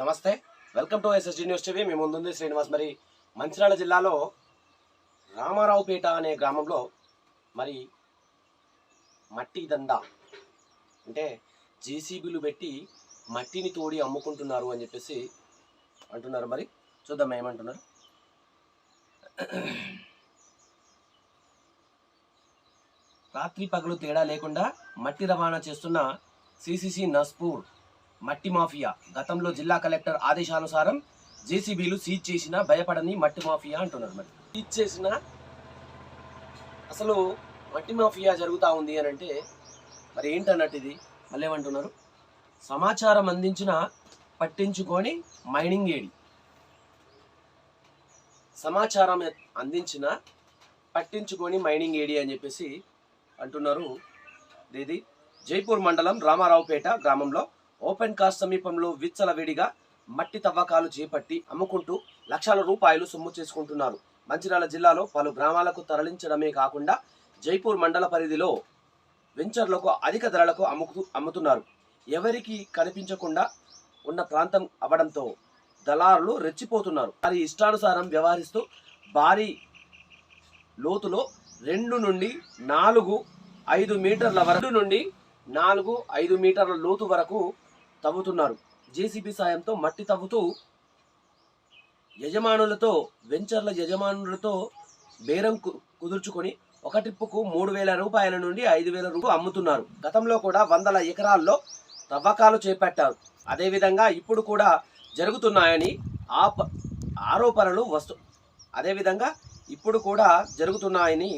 నమస్తే. Welcome to SSG news TV మీ ముందుంది శ్రీనివాస్. మరి మంచిర్యాల జిల్లాలో రామారావుపేట అనే గ్రామంలో మరి మట్టి దందా అంటే జేసీబీలు పెట్టి మట్టిని తోడి అమ్ముకుంటున్నారు అని చెప్పేసి అంటున్నారు మరి. చూద్దాం ఏమంటున్నారు. రాత్రి పగలు తేడా లేకుండా మట్టి రవాణా చేస్తున్న సిసిసి నస్పూర్ మట్టి మాఫియా. గతంలో జిల్లా కలెక్టర్ ఆదేశానుసారం జేసీబీలు సీజ్ చేసిన భయపడని మట్టి మాఫియా అంటున్నారు మరి. సీజ్ చేసిన అసలు మట్టి మాఫియా జరుగుతూ ఉంది అని అంటే మరి ఏంటన్నట్టు ఇది? మళ్ళీ ఏమంటున్నారు? సమాచారం అందించిన పట్టించుకొని మైనింగ్ ఏడి. సమాచారం అందించిన పట్టించుకొని మైనింగ్ ఏడి అని చెప్పేసి అంటున్నారు. ఇది జైపూర్ మండలం రామారావుపేట గ్రామంలో ఓపెన్ కాస్ట్ సమీపంలో విచ్చలవిడిగా మట్టి తవ్వకాలు చేపట్టి అమ్ముకుంటూ లక్షల రూపాయలు సొమ్ము చేసుకుంటున్నారు. మంచిర్యాల జిల్లాలో పలు గ్రామాలకు తరలించడమే కాకుండా జైపూర్ మండల పరిధిలో వెంచర్లకు అధిక ధరలకు అమ్ముతూ అమ్ముతున్నారు. ఎవరికి కనిపించకుండా ఉన్న ప్రాంతం అవడంతో దళారులు రెచ్చిపోతున్నారు. వారి ఇష్టానుసారం వ్యవహరిస్తూ భారీ లోతులో రెండు నుండి నాలుగు ఐదు మీటర్ల వరకు నుండి నాలుగు ఐదు మీటర్ల లోతు వరకు తవ్వుతున్నారు. జేసీబీ సాయంతో మట్టి తవ్వుతూ యజమానులతో వెంచర్ల యజమానులతో బేరం కుదుర్చుకొని ఒక ట్రిప్పుకు మూడు వేల రూపాయల నుండి ఐదు వేల రూపాయలు అమ్ముతున్నారు. గతంలో కూడా వందల ఎకరాల్లో తవ్వకాలు చేపట్టారు. అదేవిధంగా ఇప్పుడు కూడా జరుగుతున్నాయని ఆప ఆరోపణలు వస్తు అదేవిధంగా ఇప్పుడు కూడా జరుగుతున్నాయని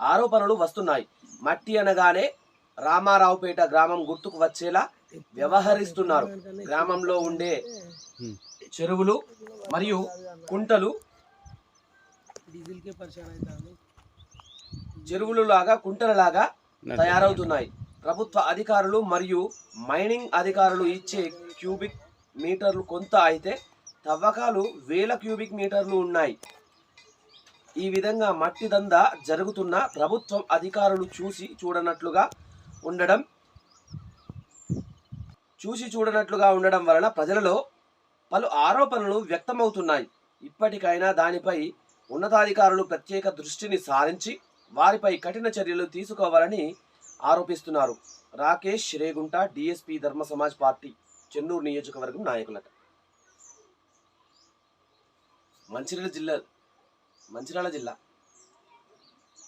ఆరోపణలు వస్తున్నాయి. మట్టి అనగానే రామారావుపేట గ్రామం గుర్తుకు వచ్చేలా వ్యవహరిస్తున్నారు. గ్రామంలో ఉండే చెరువులు మరియు కుంటలు చెరువులు లాగా కుంటల లాగా తయారవుతున్నాయి. ప్రభుత్వ అధికారులు మరియు మైనింగ్ అధికారులు ఇచ్చే క్యూబిక్ మీటర్లు కొంత అయితే తవ్వకాలు వేల క్యూబిక్ మీటర్లు ఉన్నాయి. ఈ విధంగా మట్టి దందా జరుగుతున్న ప్రభుత్వం అధికారులు చూసి చూడనట్లుగా ఉండడం చూసి చూడనట్లుగా ఉండడం వలన ప్రజలలో పలు ఆరోపణలు వ్యక్తమవుతున్నాయి. ఇప్పటికైనా దానిపై ఉన్నతాధికారులు ప్రత్యేక దృష్టిని సారించి వారిపై కఠిన చర్యలు తీసుకోవాలని ఆరోపిస్తున్నారు. రాకేష్ శ్రేగుంట డిఎస్పి ధర్మ సమాజ్ పార్టీ చెన్నూరు నియోజకవర్గం నాయకులట. మంచిర్యాల జిల్లా మంచిర్యాల జిల్లా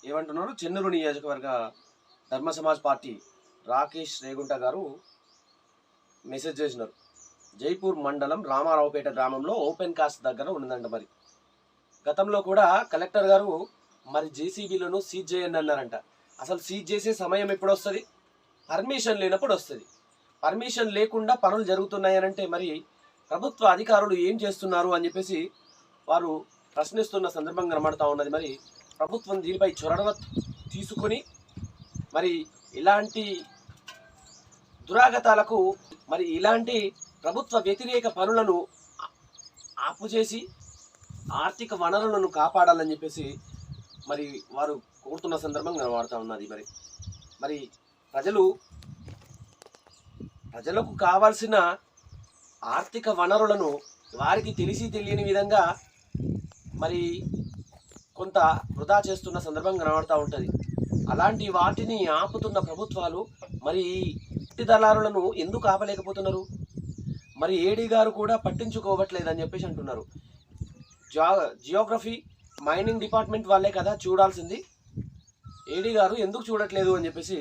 ఏమంటున్నారు? చెన్నూరు నియోజకవర్గ ధర్మ సమాజ్ పార్టీ రాకేష్ రేగుంట గారు మెసేజ్ చేసినారు. జైపూర్ మండలం రామారావుపేట గ్రామంలో ఓపెన్ కాస్ట్ దగ్గర ఉన్నదంట మరి. గతంలో కూడా కలెక్టర్ గారు మరి జేసీబీలను సీజ్ చేయండి అన్నారంట. అసలు సీజ్ చేసే సమయం ఎప్పుడు వస్తుంది పర్మిషన్ లేనప్పుడు వస్తుంది. పర్మిషన్ లేకుండా పనులు జరుగుతున్నాయనంటే మరి ప్రభుత్వ అధికారులు ఏం చేస్తున్నారు అని చెప్పేసి వారు ప్రశ్నిస్తున్న సందర్భం కనబడతా ఉన్నది. మరి ప్రభుత్వం దీనిపై చొరవ తీసుకొని మరి ఇలాంటి దురాగతాలకు మరి ఇలాంటి ప్రభుత్వ వ్యతిరేక పనులను ఆపుచేసి ఆపు చేసి ఆర్థిక వనరులను కాపాడాలని చెప్పేసి మరి వారు కోరుతున్న సందర్భం కనబడుతూ ఉన్నది మరి. మరి ప్రజలు ప్రజలకు కావాల్సిన ఆర్థిక వనరులను వారికి తెలిసి తెలియని విధంగా మరి కొంత వృధా చేస్తున్న సందర్భం కనబడుతూ ఉంటుంది. అలాంటి వాటిని ఆపుతున్న ప్రభుత్వాలు మరి పట్టి దళారులను ఎందుకు ఆపలేకపోతున్నారు? మరి ఏడీ గారు కూడా పట్టించుకోవట్లేదని చెప్పేసి అంటున్నారు. జా జియోగ్రఫీ మైనింగ్ డిపార్ట్మెంట్ వాళ్ళే కదా చూడాల్సింది. ఏడీ గారు ఎందుకు చూడట్లేదు అని చెప్పేసి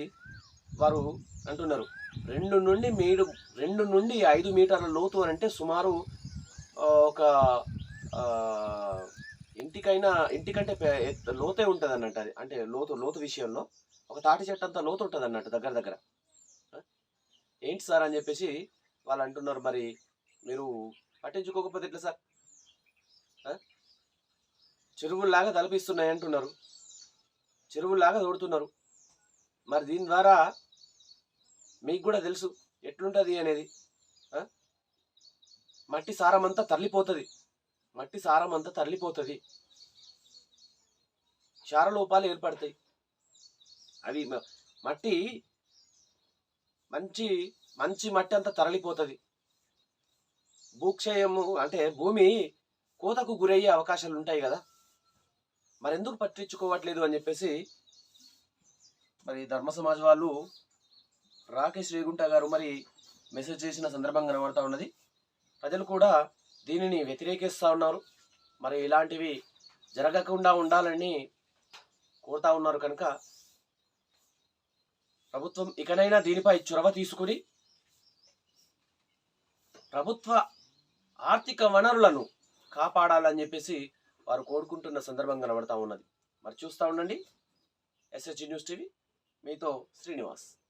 వారు అంటున్నారు. రెండు నుండి మీడు రెండు నుండి ఐదు మీటర్ల లోతు అని అంటే సుమారు ఒక ఇంటికైనా ఇంటికంటే లోతే ఉంటుంది అన్నట్టు అది. అంటే లోతు లోతు విషయంలో ఒక తాటి చెట్టు అంతా లోతు ఉంటుంది అన్నట్టు దగ్గర. దగ్గర ఏంటి సార్ అని చెప్పేసి వాళ్ళు అంటున్నారు మరి. మీరు పట్టించుకోకపోతే ఎట్లా సార్? చెరువుల్లాగా తలపిస్తున్నాయి అంటున్నారు. చెరువుల్లాగా తోడుతున్నారు. మరి దీని ద్వారా మీకు కూడా తెలుసు ఎట్లుంటుంది అనేది. మట్టి సారం అంతా తరలిపోతుంది. మట్టి సారం అంతా తరలిపోతుంది. క్షారలోపాలు ఏర్పడతాయి. అవి మట్టి మంచి మంచి మట్టి అంతా తరలిపోతుంది. భూక్షయము అంటే భూమి కోతకు గురయ్యే అవకాశాలు ఉంటాయి కదా. మరెందుకు పట్టించుకోవట్లేదు అని చెప్పేసి మరి ధర్మ సమాజ్ వాళ్ళు రాకేష్ రేగుంట గారు మరి మెసేజ్ చేసిన సందర్భం కనబడతా ఉన్నది. ప్రజలు కూడా దీనిని వ్యతిరేకిస్తూ ఉన్నారు. మరి ఇలాంటివి జరగకుండా ఉండాలని కోరుతా ఉన్నారు కనుక ప్రభుత్వం ఇకనైనా దీనిపై చొరవ తీసుకుని ప్రభుత్వ ఆర్థిక వనరులను కాపాడాలని చెప్పేసి వారు కోరుకుంటున్న సందర్భం కనబడతా ఉన్నది. మరి చూస్తూ ఉండండి. SH news TV. మీతో శ్రీనివాస్.